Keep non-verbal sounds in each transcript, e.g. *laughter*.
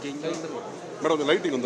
Light அங்கே இங்கே இங்கே வந்துருவோம் மேடம் அந்த லைட்டிங்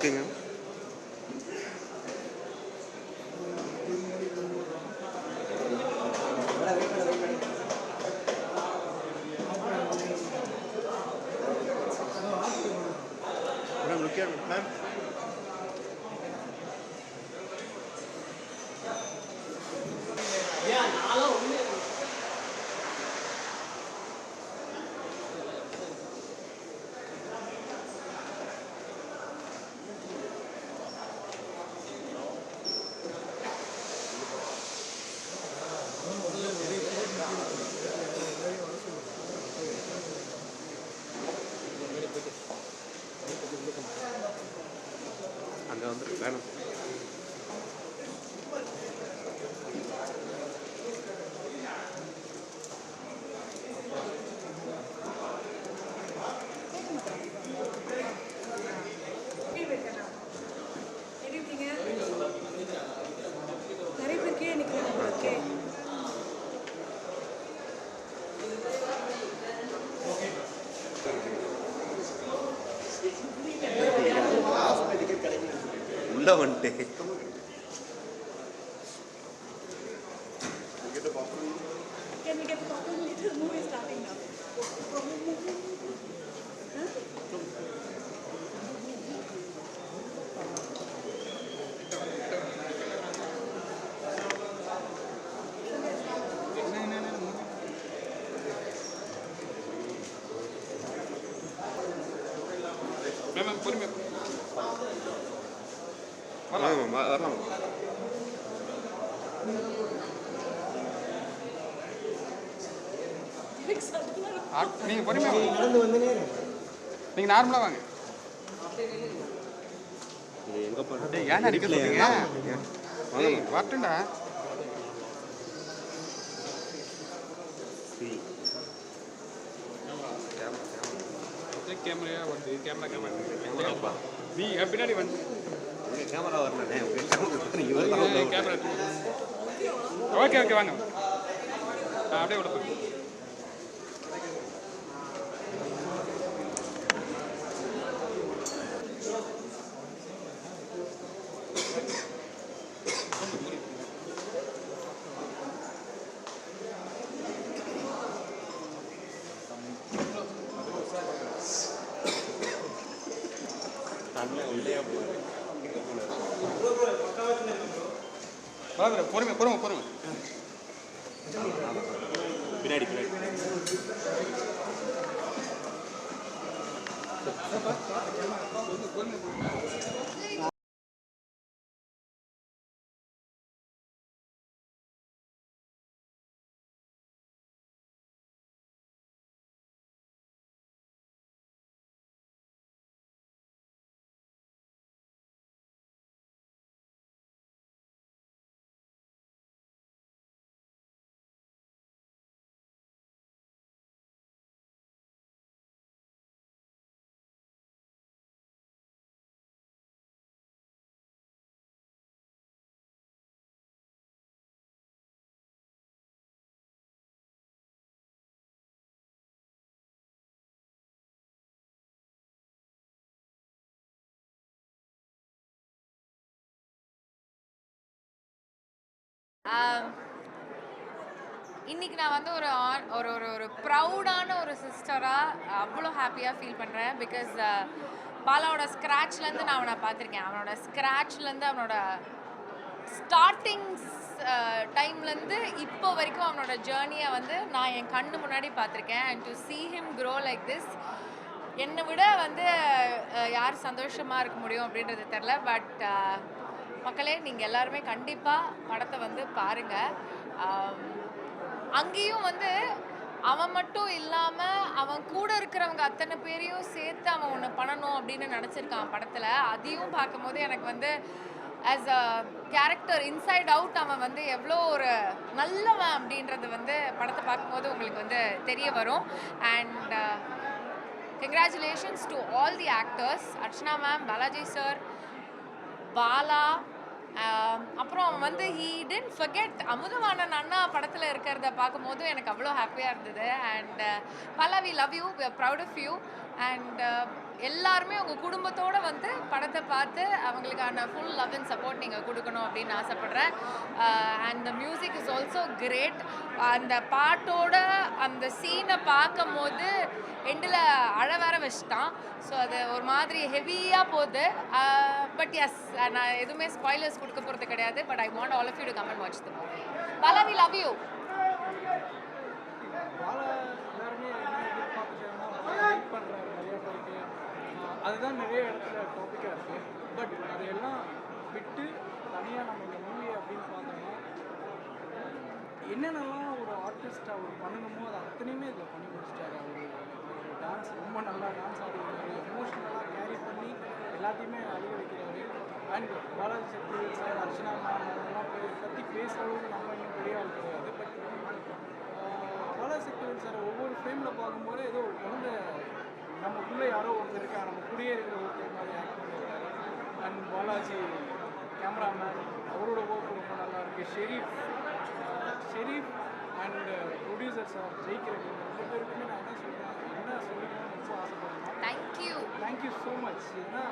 looking உள்ள நீங்கள் நார்மலாக வாங்க. இது எங்கே போகிறது டேய் ஏன் அடிக்க சொல்றீங்க? டேய் வரட்டும்டா. கேமரா வந்து கேமரா கேமரா கேமராப்பா நீ பின்னாடி வந்து. கேமரா உங்கள் கேமரா ஓகே ஓகே வாங்க. அப்படியே உள்ள போய் பின்னாடி பின்னாடி. இன்றைக்கி இன்னைக்கு நான் வந்து ஒரு ஆன் ஒரு ஒரு ஒரு ப்ரௌடான ஒரு சிஸ்டராக அவ்வளோ ஹாப்பியாக ஃபீல் பண்ணுறேன் பிகாஸ் பாலாவோட ஸ்க்ராட்ச்லேருந்து நான் அவனை பார்த்துருக்கேன். அவனோட ஸ்க்ராட்ச்லேருந்து அவனோட ஸ்டார்டிங் டைம்லேருந்து uh, இப்போ வரைக்கும் அவனோட ஜேர்னியை வந்து நான் என் கண்ணு முன்னாடி பார்த்துருக்கேன். And to see him grow like this என்னை விட வந்து uh, யார் சந்தோஷமாக இருக்க முடியும் அப்படின்றது தெரில பட் மக்களே நீங்கள் எல்லாருமே கண்டிப்பாக படத்தை வந்து பாருங்கள் அங்கேயும் வந்து அவன் மட்டும் இல்லாமல் அவன் கூட இருக்கிறவங்க அத்தனை பேரையும் சேர்த்து அவன் ஒன்று பண்ணணும் அப்படின்னு நினச்சிருக்கான் படத்தில். அதையும் பார்க்கும்போது எனக்கு வந்து as a character inside out அவன் வந்து எவ்வளோ ஒரு நல்லவன் அப்படின்றது வந்து படத்தை பார்க்கும்போது உங்களுக்கு வந்து தெரிய வரும். And congratulations to all the actors Archana ma'am Balaji sir Bala அப்புறம் அவன் வந்து ஹீ டென்ட் ஃபர்கெட் அமுதவாணன் அண்ணா படத்தில் இருக்கிறத பார்க்கும்போது எனக்கு அவ்வளோ ஹாப்பியாக இருந்தது. அண்ட் பல we love you proud of you and uh, எல்லாருமே உங்கள் குடும்பத்தோடு வந்து படத்தை பார்த்து அவங்களுக்கான ஃபுல் லவ் அண்ட் சப்போர்ட் நீங்கள் கொடுக்கணும் அப்படின்னு ஆசைப்பட்றேன். And the music is also great அந்த பாட்டோட அந்த சீனை பார்க்கும் போது எண்டில் அழ வர வச்சுட்டான். ஸோ அது ஒரு மாதிரி ஹெவியாக போகுது. Uh, பட் எஸ் நான் எதுவுமே ஸ்பாய்லர்ஸ் கொடுக்க போகிறது கிடையாது. But I want all of you to comment watch the movie Bala we love you Bala எல்லாருமே என்ன எதிர்பார்க்குறாங்கன்னா பாலா வெயிட் பண்ணுறாரு நிறைய பேருக்கு ஆஹ் அதுதான் நிறைய இடத்துல டாப்பிக்காக இருக்குது பட் அதையெல்லாம் விட்டு தனியாக நம்ம இந்த மூவி அப்படின்னு பார்த்தோம்னா என்னென்னலாம் ஒரு ஆர்டிஸ்ட் அவர் பண்ணணுமோ அது அத்தனையுமே இதில் பண்ணி முடிச்சிட்டாரு அவர். டான்ஸ் ரொம்ப நல்லா டான்ஸ் ஆடுறாரு எமோஷ்னலாக கேரி பண்ணி எல்லாத்தையுமே அழிய வைக்கிறாரு. And Balaji Sakthi sir Archana ma'am அதெல்லாம் பற்றி பேசுகிற அளவுக்கு நம்ம இன்னும் பெரிய ஆள் கிடையாது. பட் பாலாசக்திவன் சார் ஒவ்வொரு ஃப்ரேமில் பார்க்கும்போது ஏதோ ஒரு குழந்தை நமக்குள்ளே யாரோ ஒருத்தர் இருக்கா நம்ம கூடயே இருக்கிற ஒருத்தர் மாதிரி ஆக்ட் பண்ணியிருக்காரு அண்ட் பாலாஜி கேமராமேன் அவரோட ஒர்க் ரொம்ப நல்லா இருக்கு. Sherif Sherif and producer sir ஜெயிக்கிறேன் ரெண்டு பேருக்குமே நான் என்ன சொல்கிறேன் என்ன சொல்லிக்கணும்னு ரொம்ப ஆசைப்படுறேன். தேங்க்யூ தேங்க்யூ ஸோ மச் ஏன்னா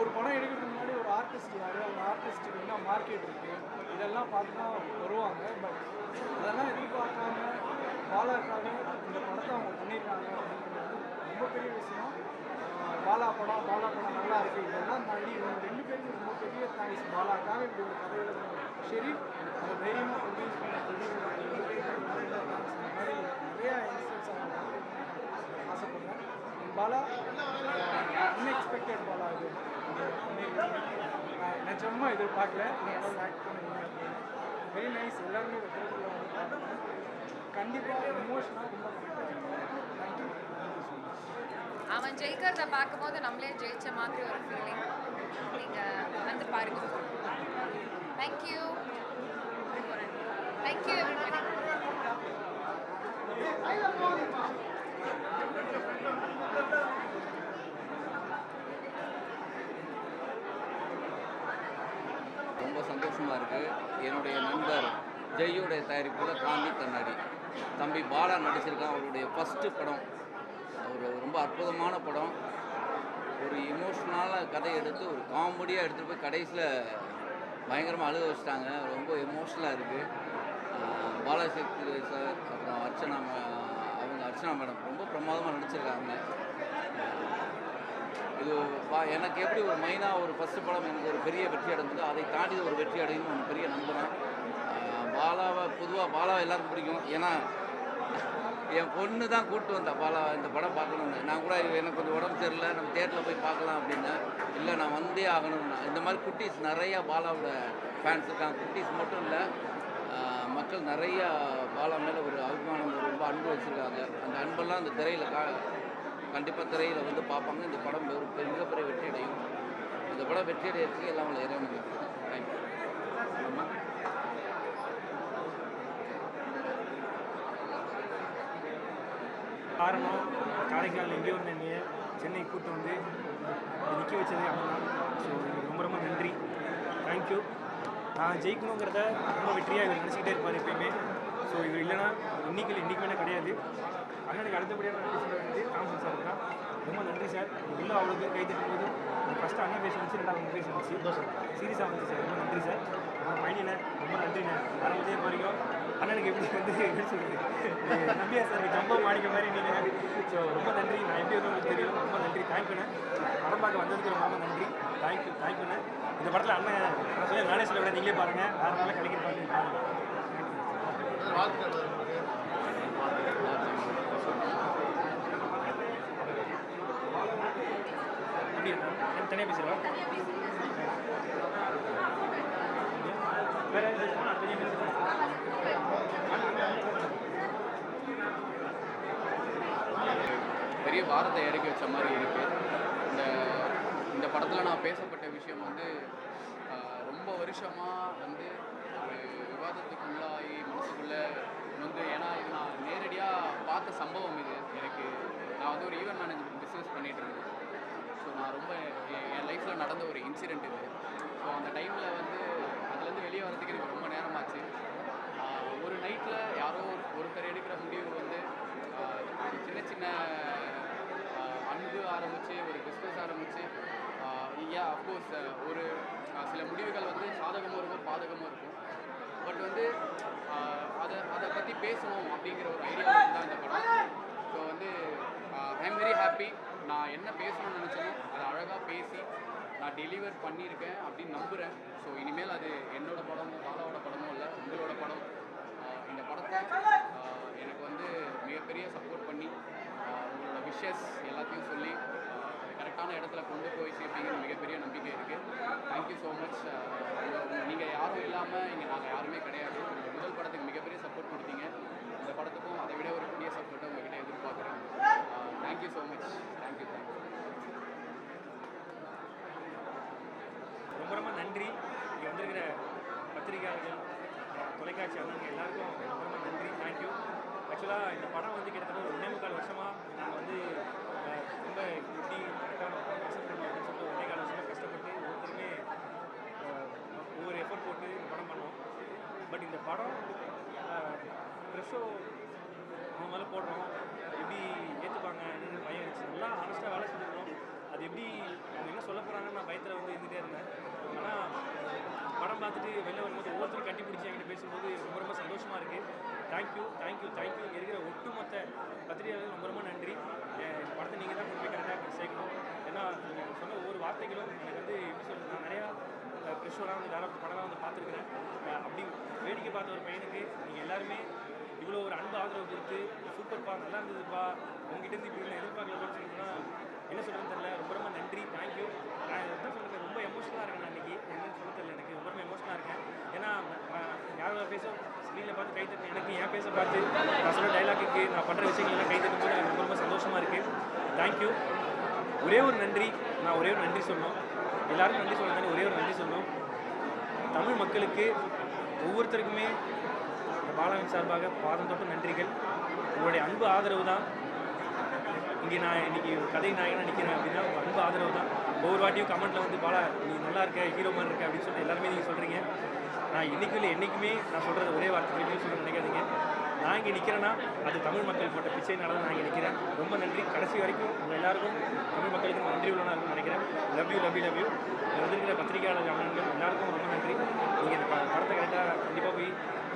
ஒரு படம் எடுக்கிறதுக்கு முன்னாடி ஒரு ஆர்டிஸ்ட் யார்? அந்த ஆர்டிஸ்ட்டுக்கு என்ன மார்க்கெட் இருக்குது இதெல்லாம் பார்த்து தான் வருவாங்க. பட் அதெல்லாம் எதிர்பார்க்காம பாலாக்காக இந்த படத்தை அவங்க பண்ணியிருக்காங்க ரொம்ப பெரிய விஷயம். பாலா படம் பாலா படம் நல்லா இருக்குது இதெல்லாம் தாண்டி இவங்க ரெண்டு பேருக்கு ரொம்ப பெரிய தேங்க்ஸ் பாலாக்காக இப்படி ஒரு கதை எழுதுன சரி அதை தைரியமாக ப்ரொடியூஸ் பண்ண நிறைய நிறையா இன்சிடென்ட்ஸ் ஆசைப்படுறேன். பாலா அன்எக்ஸ்பெக்டட் பாலா இது. நான் நிஜமா எதிர்பார்க்கல. ஆக்ட் பண்ணுவீங்க வெரி நைஸ் எல்லாருமே கண்டிப்பாக எமோஷனாக ரொம்ப தேங்க்யூ தேங்க்யூ ஸோ மச் அவன் ஜெயிக்கிறத பார்க்கும்போது நம்மளே ஜெயிச்ச மாதிரி ஒரு ஃபீலிங் நீங்கள் வந்து பாருங்க. தேங்க்யூ தேங்க்யூ ரொம்ப சந்தோஷமாக இருக்குது என்னுடைய நண்பர் ஜெய்யோடைய தயாரிப்பில் காந்தி கண்ணாடி. தம்பி பாலா நடிச்சிருக்கான். அவருடைய ஃபஸ்ட்டு படம். ஒரு ரொம்ப அற்புதமான படம். ஒரு இமோஷ்னலான கதை எடுத்து ஒரு காமெடியாக எடுத்துகிட்டு போய் கடைசியில் பயங்கரமாக அழுக வச்சிட்டாங்க. ரொம்ப எமோஷ்னலாக இருக்குது பாலாசக்தி சார் அப்புறம் அர்ச்சனா அவங்க அர்ச்சனா மேடம் ரொம்ப பிரமாதமாக நடிச்சிருக்காங்க. இது பா எனக்கு எப்படி ஒரு மைனா ஒரு ஃபஸ்ட்டு படம் எனக்கு ஒரு பெரிய வெற்றி அடைஞ்சது அதை தாண்டி ஒரு வெற்றி அடையும் ஒரு பெரிய நம்புகிறேன் பாலாவை பொதுவாக பாலாவை எல்லாருக்கும் பிடிக்கும். ஏன்னா என் பொண்ணு தான் கூப்பிட்டு வந்தா. பாலா இந்த படம் பார்க்கணுன்னு நான் கூட எனக்கு கொஞ்சம் உடம்பு சரியில்லை. நம்ம தேட்டரில் போய் பார்க்கலாம் அப்படின்னேன் இல்லை நான் வந்தே ஆகணும்னா. இந்த மாதிரி குட்டீஸ் நிறையா பாலாவோட ஃபேன்ஸ் இருக்காங்க. குட்டீஸ் மட்டும் இல்லை மக்கள் நிறையா பாலா மேலே ஒரு அபிமானம் ரொம்ப அன்பு வச்சுருக்காங்க. அந்த அன்பெல்லாம் அந்த திரையில் கா கண்டிப்பாக திரையில் வந்து பார்ப்பாங்க. இந்த படம் ஒரு மிகப்பெரிய வெற்றி அடையும் இந்த படம் வெற்றி அடையிறதுக்கு எல்லாம் உள்ள இறைவனுக்கு தேங்க்யூ காரணம். காரைக்கால் எங்கேயோ இருந்த என்னைய சென்னை கூட்டு வந்து நிற்க வச்சது அண்ணா ஸோ எனக்கு ரொம்ப ரொம்ப நன்றி. தேங்க்யூ நான் ஜெயிக்கணுங்கிறத ரொம்ப வெற்றியாக இவர் நினச்சிக்கிட்டே இருப்பார் எப்பயுமே. ஸோ இவர் இல்லைன்னா இன்னைக்கு இல்லை இன்றைக்குமே கிடையாது. அண்ணனுக்கு அடுத்தபடியாக நன்றி சொல்ல வேண்டியது தாமசன் சார் தான். ரொம்ப நன்றி சார். உள்ள அவ்வளோ பேர் கை தட்டும் போது ஃபஸ்ட்டு அண்ணன் பேச வந்துச்சு ரெண்டாவது உங்கள் பேச வந்துச்சு சீரியஸாக வந்துச்சு சார். ரொம்ப நன்றி சார். ரொம்ப பயணிண்ணே ரொம்ப நன்றிண்ணே. ஆரம்பத்தே வரைக்கும் அண்ணனுக்கு எப்படி வந்து எப்படி சொல்றது? நம்பியா சார் ஜம்போ மாடிக்க மாதிரி நீங்கள் ஸோ ரொம்ப நன்றி. நான் எப்படி வந்து உங்களுக்கு தெரியும்? ரொம்ப நன்றி. தேங்க்யூண்ணே படம் பார்க்க வந்ததுக்கு ரொம்ப நன்றி. தேங்க்யூ தேங்க்யூண்ணே இந்த படத்தில் அண்ணன் நான் சொல்லி நானே சொல்ல விட நீங்களே பாருங்கள் வேறு நாளாக கிடைக்கிற பாருங்க. தனியாக பேசுகிறோம் வேறு தனியாக பேசுகிறேன் பெரிய பாரத்தை இறக்கி வச்ச மாதிரி இருக்குது இந்த இந்த படத்தில் நான் பேசப்பட்ட விஷயம் வந்து ரொம்ப வருஷமாக வந்து ஒரு விவாதத்துக்கு உள்ளாகி மனசுக்குள்ளே வந்து ஏன்னா இது நான் நேரடியாக பார்த்த சம்பவம் இது. எனக்கு நான் வந்து ஒரு ஈவெண்ட் மேனேஜ்மெண்ட் பிஸ்னஸ் பண்ணிகிட்டு இருந்தேன். ஸோ நான் ரொம்ப என் லைஃப்பில் நடந்த ஒரு இன்சிடெண்ட் இது. ஸோ அந்த டைமில் வந்து அதுலேருந்து வெளியே வரதுக்கு எனக்கு ரொம்ப நேரமாச்சு. ஒரு நைட்டில் யாரோ ஒரு ஒருத்தர் எடுக்கிற முடிவு வந்து சின்ன சின்ன இது ஆரம்பித்து ஒரு பிஸ்னஸ் ஆரம்பித்து ஏன் அஃப்கோர்ஸ் ஒரு சில முடிவுகள் வந்து சாதகமும் இருக்கும் பாதகமும் இருக்கும். பட் வந்து அதை அதை பற்றி பேசணும் அப்படிங்கிற ஒரு ஐடியா தான் இந்த படம். ஸோ வந்து ஐ எம் வெரி ஹாப்பி நான் என்ன பேசணும்னு நினச்சேனோ அதை அழகாக பேசி நான் டெலிவர் பண்ணியிருக்கேன் அப்படின்னு நம்புகிறேன் ஸோ இனிமேல் அது என்னோட படமோ பாலாவோட படமோ இல்லை உங்களோட படம். இந்த படத்தை எனக்கு வந்து மிகப்பெரிய சப்போர்ட் பண்ணி விஷஸ் எல்லாத்தையும் சொல்லி கரெக்டான இடத்துல கொண்டு போய் சேர்ப்பீங்கன்னு மிகப்பெரிய நம்பிக்கை இருக்குது தேங்க்யூ ஸோ மச் நீங்கள் யாரும் இல்லாமல் இங்கே நாங்கள் யாருமே கிடையாது. முதல் படத்துக்கு மிகப்பெரிய சப்போர்ட் கொடுத்தீங்க. இந்த படத்துக்கும் அதை விட ஒரு பெரிய சப்போர்ட்டை உங்ககிட்ட எதிர்பார்க்குறேன். Thank you so much thank you thank you ரொம்ப ரொம்ப நன்றி. இங்கே வந்திருக்கிற பத்திரிகையாளர்கள் தொலைக்காட்சி அண்ணங்க எல்லாருக்கும் ரொம்ப ரொம்ப நன்றி. தேங்க்யூ ஆக்சுவலாக இந்த படம் வந்து கிட்டத்தட்ட ஒரு ஒன்றே முக்கால் வருஷமாக நாங்கள் வந்து அஹ், ரொம்ப எப்படி கரெக்டாக அக்செப்ட் பண்ணோம் அப்படின்னு சொல்லிட்டு ஒன்றே கால் வருஷமாக கஷ்டப்பட்டு ஒவ்வொருத்தருமே அஹ், ஒவ்வொரு எஃபர்ட் போட்டு இந்த படம் பண்ணோம் பட் இந்த படம் ப்ரெஷ்ஷோ அவங்க மேலே போடுறோம் எப்படி ஏற்றுப்பாங்க பயம் இருந்துச்சு நல்லா ஆனஸ்ட்டாக வேலை செஞ்சுருக்கோம் அது எப்படி அவங்க என்ன சொல்ல போகிறாங்கன்னு நான் பயத்தில் வந்து இருந்துகிட்டே இருந்தேன் ஆனால் வந்து வெளில வரும்போது ஒவ்வொருத்தரும் கட்டி பிடிச்சி என்கிட்ட பேசும்போது ரொம்ப ரொம்ப சந்தோஷமாக இருக்குது தேங்க்யூ தேங்க்யூ தேங்க்யூ இங்கே இருக்கிற ஒட்டுமொத்த பத்திரிகையாளர்கள் ரொம்ப ரொம்ப நன்றி. என் படத்தை நீங்கள் தான் கொண்டு போய் கரெக்டாக சேர்க்கணும். ஏன்னா நீங்கள் சொன்ன ஒவ்வொரு வார்த்தைகளும் எனக்கு வந்து எப்படி சொல்கிறது நான் நிறையா ப்ரெஷ்ஷோலாம் வந்து வேறு படம்லாம் வந்து பார்த்துருக்குறேன். அப்படி வேடிக்கை பார்த்த ஒரு பையனுக்கு நீங்கள் எல்லாருமே இவ்வளோ ஒரு அன்பு ஆதரவு கொடுத்து சூப்பர்ப்பா நல்லா இருந்ததுப்பா உங்ககிட்ட இருந்து இப்படி எதிர்பார்க்கலன்னு சொன்னீங்கன்னா என்ன சொல்கிறேன்னு தெரியல. ரொம்ப ரொம்ப நன்றி தேங்க்யூ நான் என்ன சொல்கிறது ரொம்ப எமோஷனலாக இருக்கேன் நான் இன்னைக்கு என்னன்னு சொல்ல தெரியல எனக்கு ரொம்ப ரொம்ப எமோஷனலாக இருக்கேன் ஏன்னா நான் யாரோட பேச ஸ்க்ரீனில் பார்த்து கை தட்டு எனக்கு என் பேச பார்த்து நான் சொல்ல டைலாக்குக்கு நான் பண்ணுற விஷயங்கள்லாம் கை தட்டும் போது எனக்கு ரொம்ப சந்தோஷமாக இருக்குது தேங்க்யூ ஒரே ஒரு நன்றி. நான் ஒரே ஒரு நன்றி சொல்லணும். எல்லாருக்கும் நன்றி சொல்ல ஒரே ஒரு நன்றி சொல்லணும். தமிழ் மக்களுக்கு ஒவ்வொருத்தருக்குமே இந்த பாலாவின் சார்பாக பாதம் தொட்டு நன்றிகள். உங்களுடைய அன்பு ஆதரவு தான். இங்கே நான் இன்றைக்கி ஒரு கதை நாயகனாக நிற்கிறேன் அப்படின்னா உங்கள் அன்பு ஆதரவு தான். ஒவ்வொரு வாட்டியும் கமெண்ட்டில் வந்து பாலா நீ நல்லா இருக்க ஹீரோ மாதிரி இருக்க அப்படின்னு சொல்லி எல்லாருமே நீங்கள் சொல்கிறீங்க நான் இன்றைக்கும் இல்லை என்றைக்குமே நான் சொல்கிறது ஒரே வார்த்தை திருப்பியும் சொல்ல நினைக்காதீங்க. நான் இங்கே நிற்கிறேன்னா அது தமிழ் மக்கள் போட்ட பிச்சைனால தான் நான் இங்கே நிற்கிறேன் ரொம்ப நன்றி. கடைசி வரைக்கும் உங்கள் எல்லாருக்கும் தமிழ் மக்களுக்கு நன்றி உள்ளனாக இருக்கும்னு நினைக்கிறேன். Love you love you love you வந்திருக்கிற பத்திரிகையாளர் அண்ணன்கள் எல்லாருக்கும் ரொம்ப நன்றி. நீங்கள் இந்த ப- படத்தை கரெக்டாக கண்டிப்பாக போய்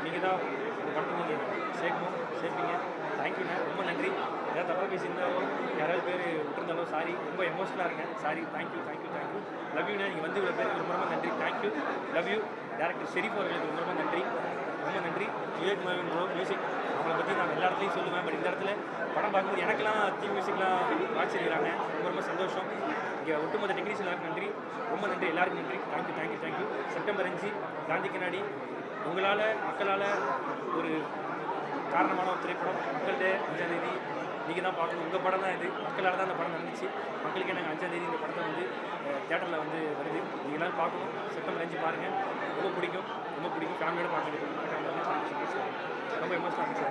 நீங்கள் தான் இந்த படத்தை நீங்கள் சேர்க்கணும் சேர்ப்பீங்க. தேங்க்யூண்ணே ரொம்ப நன்றி. ஏதாவது தப்பாக பேசியிருந்தாலும் யாராவது பேர் விட்டுருந்தாலும் சாரி ரொம்ப எமோஷனலாக இருக்கேன். Sorry thank you thank you thank you love யூண்ணே நீங்கள் வந்து இவ்வளோ பேருக்கு ரொம்ப ரொம்ப நன்றி. Thank you love you director Sherif அவர்களுக்கு ரொம்ப ரொம்ப நன்றி. ரொம்ப நன்றி. விவேக் மகன் ப்ரோ மியூசிக் அவங்கள பற்றி நான் எல்லா இடத்துலையும் சொல்லுவேன். பட் இந்த இடத்துல படம் பார்க்கும்போது எனக்கெல்லாம் தீ மியூசிக்லாம் வாட்சிருக்கிறாங்க ரொம்ப ரொம்ப சந்தோஷம். இங்கே ஒட்டுமொத்த டெக்னீஷியன் எல்லாருக்கும் நன்றி. ரொம்ப நன்றி. எல்லாருக்கும் நன்றி. தேங்க்யூ தேங்க்யூ தேங்க்யூ செப்டம்பர் அஞ்சு காந்தி கண்ணாடி. உங்களால் மக்களால் ஒரு காரணமான ஒரு திரைப்படம். மக்கள்கிட்ட அஞ்சாம் தேதி நீங்கள் தான் பார்க்கணும். உங்கள் படம் தான் இது. மக்களால் தான் அந்த படம் நடந்துச்சு. மக்களுக்கே நாங்கள் அஞ்சாந்தேதி இந்த படத்தை வந்து தேட்டரில் வந்து வருது. நீங்கள் எல்லாரும் பார்க்கணும். செப்டம்பர் அஞ்சு பாருங்கள் ரொம்ப பிடிக்கும். ரொம்ப பிடிக்கும். ஃபேமிலியோட பார்த்துட்டு ரொம்ப எமோஷனல் ஐம்பது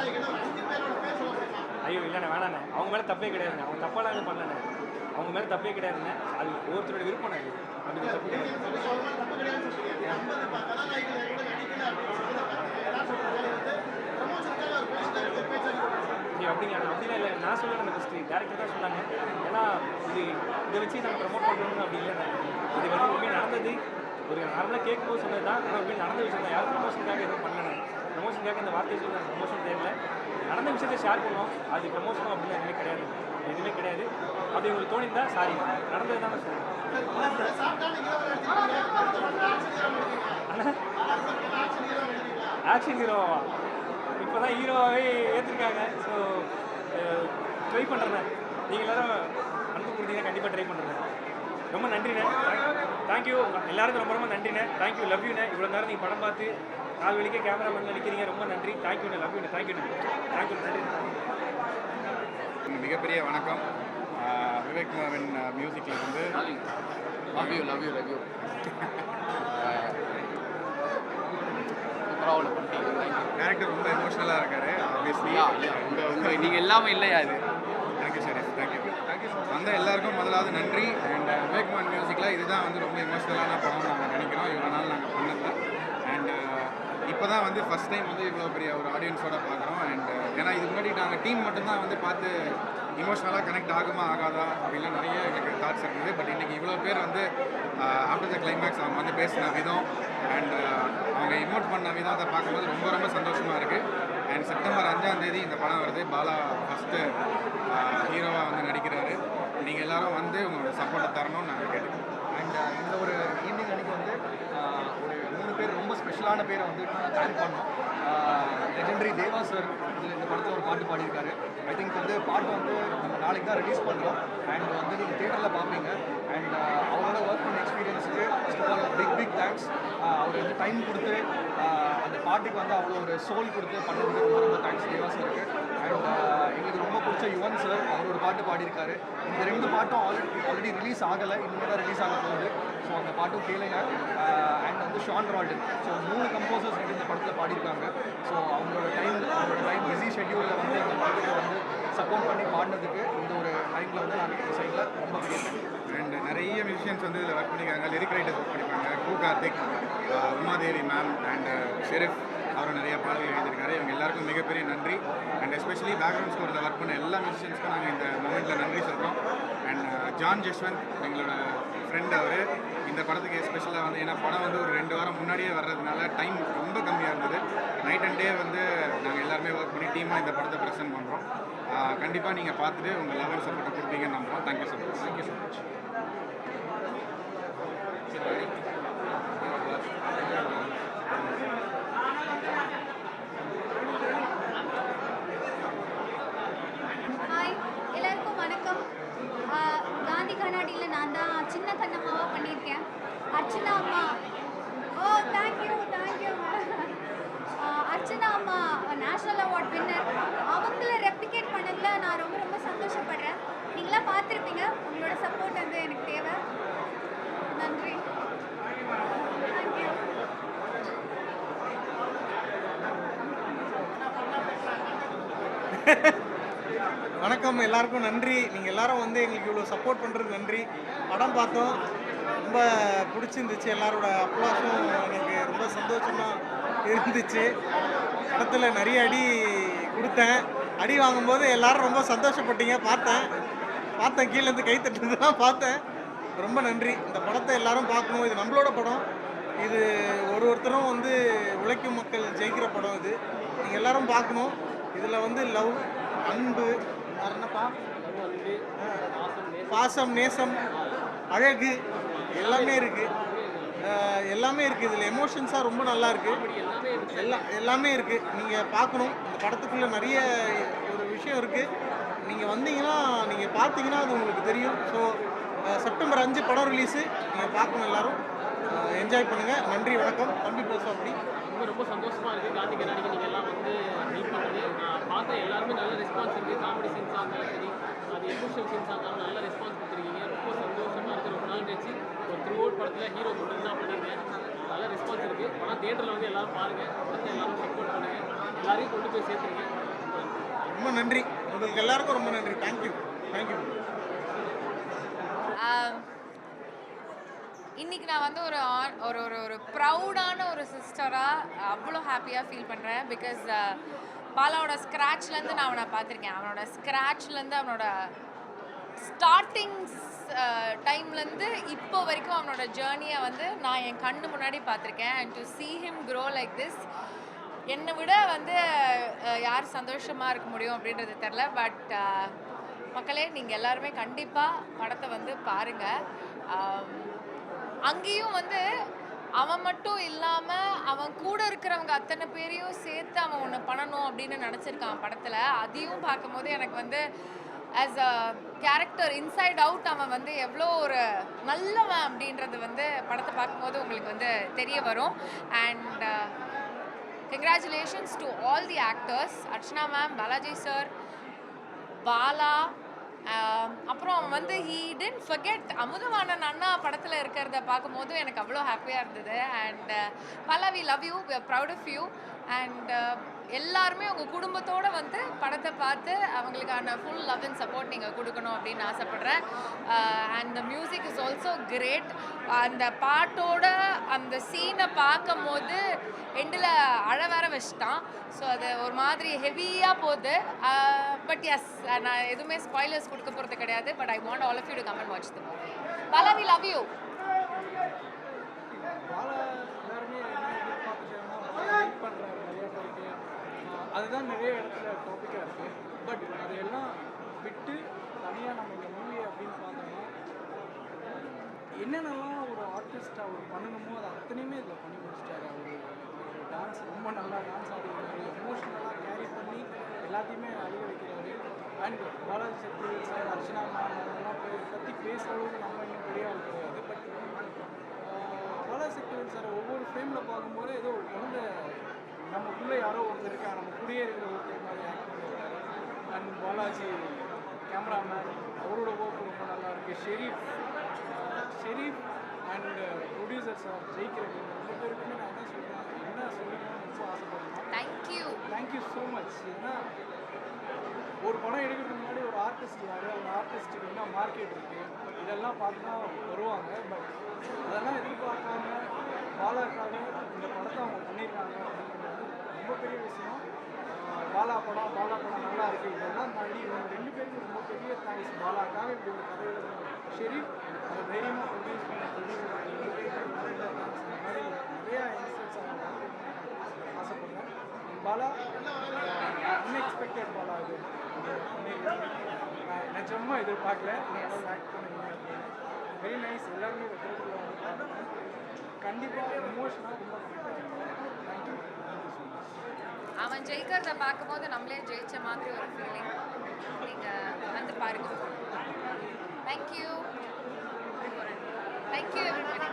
தேங்க்யூ ஐயோ இல்லைண்ணே வேணாண்ணே. அவங்க மேலே தப்பே கிடையாதுண்ணே. அவங்க தப்பாலாம் எதுவும் பண்ணலண்ணே. அவங்க மேலே தப்பே கிடையாதுண்ணே. அது ஒவ்வொருத்தரோட விருப்பம் அது. அப்படி அப்படிங்க அப்படிலாம் இல்லை. நான் சொல்லலை ஃபஸ்ட்டு டேரக்டர் தான் சொன்னாங்க. ஏன்னா இது இதை வச்சு நம்ம ப்ரமோட் பண்ணணும் அப்படி இல்லைண்ணே. இது வந்து உண்மையாக நடந்தது. ஒரு நார்மலாக கேட்கும்போது சொன்னது தான். ஆனால் உண்மையாக நடந்த விஷயம் தான். யாரும் ப்ரமோஷனுக்காக எதுவும் பண்ணணும் ப்ரமோஷனுக்காக இந்த வார்த்தையை சொல்லி ப்ரமோஷன் தெரியல நடந்த விஷயத்தை ஷேர் பண்ணுவோம். அது ப்ரமோஷனும் அப்படின்னு எதுவுமே கிடையாது. எதுவுமே கிடையாது. அப்படி உங்களுக்கு தோணியிருந்தா சாரி நடந்தது தானே சொல்லுவேன் ஆக்ஷன் ஹீரோவா இப்போ தான் ஹீரோவாகவே ஏற்றிருக்காங்க ஸோ ட்ரை பண்ணுறேன் நீங்கள் எல்லாரும் அன்பு கொடுத்தீங்கன்னா கண்டிப்பாக ட்ரை பண்ணுறேன் ரொம்ப நன்றிண்ணே. தேங்க்யூ எல்லாருக்கும் ரொம்ப ரொம்ப நன்றிண்ணே. தேங்க்யூ லவ் யூண்ணே இவ்வளோ நேரம் நீங்கள் படம் பார்த்து நாலு வழிக்கே கேமரா பண்ணி நிற்கிறீங்க ரொம்ப நன்றி தேங்க்யூண்ணே லவ் யூண்ணே தேங்க்யூண்ணே தேங்க்யூ நன்றி. மிகப்பெரிய வணக்கம். விவேக் மோகன் மியூசிக்கில் வந்து love you love you love you thank you director ரொம்ப எமோஷ்னலாக இருக்காரு ஆப்வியஸ்லி யா உங்கள் உங்கள் நீங்கள் எல்லாமே இல்லையா இது? தேங்க்யூ சார் தேங்க்யூ வந்த எல்லாருக்கும் முதலாவது நன்றி. அண்ட் விவேக் மோகன் மியூசிக்கில் இதுதான் வந்து ரொம்ப எமோஷ்னலான படம் நாங்கள் நினைக்கிறோம். இவ்வளோ நாள் நாங்கள் பண்ணதில்ல அண்ட் இப்போ தான் வந்து ஃபஸ்ட் டைம் வந்து இவ்வளோ பெரிய ஒரு ஆடியன்ஸோட பார்க்குறோம். அண்ட் uh, ஏன்னா இதுக்கு முன்னாடி நாங்கள் டீம் மட்டும்தான் வந்து பார்த்து இமோஷ்னலாக கனெக்ட் ஆகுமா ஆகாதா அப்படிலாம் நிறைய எங்களுக்கு தாட்ஸ் இருக்குது பட் இன்றைக்கி இவ்வளோ பேர் வந்து ஆஃப்டர் த கிளைமேக்ஸ் அவங்க வந்து பேசின விதம் அண்ட் uh, அவங்க இமோட் பண்ண விதம் அதை பார்க்கும்போது ரொம்ப ரொம்ப சந்தோஷமாக இருக்குது அண்ட் செப்டம்பர் அஞ்சாம் தேதி இந்த படம் வருது. பாலா ஃபஸ்ட்டு ஹீரோவாக uh, வந்து நடிக்கிறாரு. நீங்கள் எல்லாரும் வந்து உங்களோட சப்போர்ட்டை தரணும்னு நாங்கள் கேட்டுக்கிறோம் அண்ட் இந்த ஒரு ஈவினிங் அன்னைக்கு வந்து பேர் ரொம்ப ஸ்பெஷலான பேரை வந்து தேங்க் பண்ணோம். லெஜெண்டரி தேவா சார் இதில் இந்த படத்தில் ஒரு பாட்டு பாடியிருக்காரு. ஐ திங்க் வந்து பாட்டு வந்து நம்ம நாளைக்கு தான் ரிலீஸ் பண்ணுறோம் அண்ட் வந்து நீங்கள் தேட்டரில் பார்ப்பீங்க அண்ட் அவரோட ஒர்க் பண்ண எக்ஸ்பீரியன்ஸுக்கு first of all big big thanks அவர் வந்து டைம் கொடுத்து அந்த பாட்டுக்கு வந்து அவ்வளோ ஒரு சோல் கொடுத்து பண்ணுறதுக்கு ரொம்ப ரொம்ப தேங்க்ஸ் தேவா சாருக்கு எங்களுக்கு ரொம்ப பிடிச்ச யுவன் சார் அவரோட பாட்டு பாடியிருக்காரு. இந்த ரெண்டு பாட்டும் ஆல்ரெடி ஆல்ரெடி ரிலீஸ் ஆகலை. இனிமேல் தான் ரிலீஸ் ஆக போகுது. ஸோ அந்த பாட்டும் கேளுங்க. அண்ட் வந்து ஷான் ரால்டன் ஸோ மூணு கம்போசர்ஸ் வந்து இந்த படத்தில் பாடியிருக்காங்க. ஸோ அவங்களோட டைம் அவங்களோட டைம் பிஸி ஷெட்யூலில் வந்து இந்த படத்துக்கு வந்து சப்போர்ட் பண்ணி பாடினதுக்கு இந்த ஒரு டைமில் வந்து நாங்கள் இந்த சைடில் ரொம்ப பெரிய அண்ட் நிறைய மியூசியன்ஸ் வந்து இதில் ஒர்க் பண்ணியிருக்காங்க. லிரிக் ரைட்டர்ஸ் ஒர்க் பண்ணியிருக்காங்க. கு கார்த்திக் உமாதேவி மேம் அண்ட் ஷெரீஃப் அவரும் நிறைய பாடல்கள் எழுதியிருக்காரு. இவங்க எல்லாருக்கும் மிகப்பெரிய நன்றி. அண்ட் எஸ்பெஷலி பேக்ரவுண்ட் ஸ்கோரில் ஒர்க் பண்ண எல்லா மியூசிஷியன்ஸ்க்கும் நாங்கள் இந்த மூமெண்ட்டில் நன்றி சொல்கிறோம் அண்ட் ஜான் ஜஸ்வந்த் எங்களோட ஃப்ரெண்ட் அவர் இந்த படத்துக்கு எஸ்பெஷலாக வந்து ஏன்னா படம் வந்து ஒரு ரெண்டு வாரம் முன்னாடியே வர்றதுனால டைம் ரொம்ப கம்மியாக இருந்தது. நைட் அண்ட் டே வந்து நாங்கள் எல்லாருமே ஒர்க் பண்ணி டீமாக இந்த படத்தை ப்ரெசென்ட் பண்ணுறோம் கண்டிப்பாக நீங்கள் பார்த்துட்டு உங்கள் லெவல் சப்போர்ட்டை கொடுப்பீங்கன்னு நம்புகிறோம் thank you so much thank you so much hi எல்லாருக்கும் வணக்கம் ஆஹ் காந்தி கண்ணாடியில் நான் தான் சின்ன பண்ணியிருக்கேன். அர்ச்சனா அம்மா. ஓ thank you thank you Archana அம்மா நேஷ்னல் அவார்ட் வின்னர் அவங்கள ரெப்ளிகேட் பண்ணதில் நான் ரொம்ப ரொம்ப சந்தோஷப்படுறேன். நீங்களாம் பார்த்துருப்பீங்க. உங்களோட சப்போர்ட் வந்து எனக்கு தேவை. நன்றி. தேங்க்யூ *laughs* வணக்கம் எல்லாருக்கும் நன்றி. நீங்கள் எல்லாரும் வந்து எங்களுக்கு இவ்வளோ சப்போர்ட் பண்ணுறதுக்கு நன்றி. படம் பார்த்தோம். ரொம்ப பிடிச்சிருந்துச்சு. எல்லாரோட அப்ளாஸும் எனக்கு ரொம்ப சந்தோஷமாக இருந்துச்சு. படத்தில் நிறைய அடி கொடுத்தேன். அடி வாங்கும்போது எல்லாரும் ரொம்ப சந்தோஷப்பட்டீங்க. பார்த்தேன். பார்த்தேன். கீழேருந்து கை தட்டுறதுலாம் பார்த்தேன். ரொம்ப நன்றி. இந்த படத்தை எல்லாரும் பார்க்கணும். இது நம்மளோட படம். இது ஒரு ஒருத்தரும் வந்து உழைக்கும் மக்கள் ஜெயிக்கிற படம் இது. நீங்கள் எல்லாரும் பார்க்கணும். இதில் வந்து லவ் அன்பு என்னப்பா பாசம் நேசம் அழகு எல்லாமே இருக்கு. எல்லாமே இருக்கு. இதில் எமோஷன்ஸாக ரொம்ப நல்லா இருக்கு. எல்லாம் எல்லாமே இருக்கு. நீங்கள் பார்க்கணும். இந்த படத்துக்குள்ள நிறைய ஒரு விஷயம் இருக்கு. நீங்கள் வந்தீங்கன்னா நீங்கள் பார்த்தீங்கன்னா அது உங்களுக்கு தெரியும். ஸோ செப்டம்பர் அஞ்சு படம் ரிலீஸு நீங்கள் பார்க்கணும் எல்லாரும். என்ஜாய் பண்ணுங்க. நன்றி வணக்கம். தம்பி பேசும் அப்படி ரொம்ப ரொம்ப சந்தோஷமா இருக்கு. காந்தி கண்ணாடிக்கு நீங்க எல்லாம் வந்து மீட் பண்ணது. நான் பார்த்த எல்லாருமே நல்ல ரெஸ்பான்ஸ் இருக்கு. காமெடி சீன்ஸாக இருந்தாலும் சரி அது எமோஷனல் சீன்ஸாக இருந்தாலும் நல்ல ரெஸ்பான்ஸ் கொடுத்துருக்கீங்க. ரொம்ப சந்தோஷமா இருக்கு. ரொம்ப நாள் கழிச்சு ஒரு த்ரூ அவுட் படத்தில் ஹீரோ மட்டும் தான் பண்ணியிருக்கேன் நல்ல ரெஸ்பான்ஸ் இருக்கு. படம் தியேட்டரில் வந்து எல்லாரும் பாருங்க. படத்தை எல்லாரும் சப்போர்ட் பண்ணுங்க. எல்லாரையும் கொண்டு போய் சேர்த்துருங்க. ரொம்ப நன்றி. உங்களுக்கு எல்லாருக்கும் ரொம்ப நன்றி. தேங்க்யூ தேங்க்யூ இன்றைக்கி இன்னைக்கு நான் வந்து ஒரு ஆன்- ஒரு ஒரு ஒரு ப்ரௌடான ஒரு சிஸ்டராக அவ்வளோ ஹாப்பியாக ஃபீல் பண்ணுறேன் பிகாஸ் பாலாவோட ஸ்க்ராட்ச்லேருந்து நான் அவனை பார்த்துருக்கேன். அவனோட ஸ்க்ராட்ச்லேருந்து அவனோட ஸ்டார்டிங் டைம்லேருந்து uh, இப்போ வரைக்கும் அவனோட ஜேர்னியை வந்து நான் என் கண்ணு முன்னாடி பார்த்துருக்கேன். And to see him grow like this என்னை விட வந்து uh, யார் சந்தோஷமாக இருக்க முடியும் அப்படின்றது தெரில பட் uh, மக்களே நீங்கள் எல்லாருமே கண்டிப்பாக படத்தை வந்து பாருங்கள் um, அங்கேயும் வந்து அவன் மட்டும் இல்லாமல் அவன் கூட இருக்கிறவங்க அத்தனை பேரையும் சேர்த்து அவன் ஒன்று பண்ணணும் அப்படின்னு நினச்சிருக்கான் படத்தில். அதையும் பார்க்கும்போது எனக்கு வந்து as a character inside out அவன் வந்து எவ்வளோ ஒரு நல்லவன் அப்படின்றது வந்து படத்தை பார்க்கும்போது உங்களுக்கு வந்து தெரிய வரும். And congratulations to all the actors Archana ma'am Balaji sir Bala அப்புறம் அவன் வந்து ஹீ டென்ட் ஃபர்கெட் அமுதவாணன் அண்ணா படத்தில் இருக்கிறத பார்க்கும்போது எனக்கு அவ்வளோ ஹாப்பியாக இருந்தது. அண்ட் பல we love you we proud of you and uh, எல்லாருமே உங்கள் குடும்பத்தோடு வந்து படத்தை பார்த்து அவங்களுக்கான ஃபுல் லவ் அண்ட் சப்போர்ட் நீங்கள் கொடுக்கணும் அப்படின்னு ஆசைப்பட்றேன். And the music is also great அந்த பாட்டோட அந்த சீனை பார்க்கும் போது எண்டில் அழ வேற வச்சுட்டான். ஸோ அது ஒரு மாதிரி ஹெவியாக போகுது. Uh, பட் எஸ் uh, நான் எதுவுமே ஸ்பாய்லர்ஸ் கொடுக்க போகிறது கிடையாது. But I want all of you to come and watch the movie Bala we love you Bala எல்லாருமே என்ன எதிர்பார்த்துட்டாங்கன்னா பாலா வெயிட் பண்ணுறாரு நிறைய பேருக்கு ஆஹ் அதுதான் நிறைய இடத்துல டாப்பிக்காக இருக்குது பட் அதையெல்லாம் விட்டு தனியாக நம்ம இந்த மூவி அப்படின்னு பார்த்தோம்னா என்னென்னலாம் ஒரு ஆர்டிஸ்ட் அவர் பண்ணணுமோ அது அத்தனையுமே இதில் பண்ணி முடிச்சிட்டாரு. அவர் டான்ஸ் ரொம்ப நல்லா டான்ஸ் ஆடிக்கிறாரு எமோஷ்னலாக கேரி பண்ணி எல்லாத்தையுமே அழிய வைக்கிறாரு. And Balaji Sakthi sir Archana ma'am அதெல்லாம் பற்றி பேசுகிற அளவுக்கு நம்ம இன்னும் பெரிய ஆள் கிடையாது. பட் பாலாசக்திவன் சார் ஒவ்வொரு ஃப்ரேமில் பார்க்கும்போது ஏதோ ஒரு குழந்தை நமக்குள்ளே யாரோ ஒருத்தர் இருக்கா நம்ம கூடயே இருக்கிற ஒருத்தர் மாதிரி ஆக்ட் பண்ணியிருக்காரு. அண்ட் பாலாஜி கேமராமேன் அவரோட ஒர்க் ரொம்ப நல்லா இருக்கு. Sherif Sherif and producer sir ஜெயிக்கிறேன் ரெண்டு பேருக்குமே நான் என்ன சொல்கிறேன் என்ன சொல்லணும்னு ரொம்ப ஆசைப்படுறேன். தேங்க்யூ தேங்க்யூ ஸோ மச் ஏன்னா ஒரு படம் எடுக்கிறதுக்கு முன்னாடி ஒரு ஆர்டிஸ்ட் யார்? அந்த ஆர்டிஸ்ட்டுக்கு என்ன மார்க்கெட் இருக்குது இதெல்லாம் பார்த்து தான் வருவாங்க. பட் அதெல்லாம் எதிர்பார்க்காம பாலாக்காக இந்த படத்தை அவங்க பண்ணியிருக்காங்க. ரொம்ப பெரிய விஷயம். பாலா படம் பாலா படம் நல்லா இருக்குது இதெல்லாம் தாண்டி இவங்க ரெண்டு பேருக்கும் ரொம்ப பெரிய தேங்க்ஸ் பாலாக்காக இப்படி ஒரு கதை எழுதுன ஷெரீஃப் அதை தைரியமாக ப்ரொடியூஸ் பண்ண ப்ரொடியூசர் ரெண்டு நிறைய நிறையா இன்ஸ்டன்ஸ் ஆசைப்படுறேன் பாலா அன்எக்ஸ்பெக்டட் பாலா இது. நிஜமாக எதிர்பார்க்கல. ஆக்ட் பண்ணுவீங்க வெரி நைஸ் எல்லாருமே கண்டிப்பாக எமோஷனாக ரொம்ப அவன் ஜெயிக்கிறத பார்க்கும்போது நம்மளே ஜெயிச்ச மாதிரி ஒரு ஃபீலிங் நீங்கள் வந்து பாருங்க. Thank you thank you everybody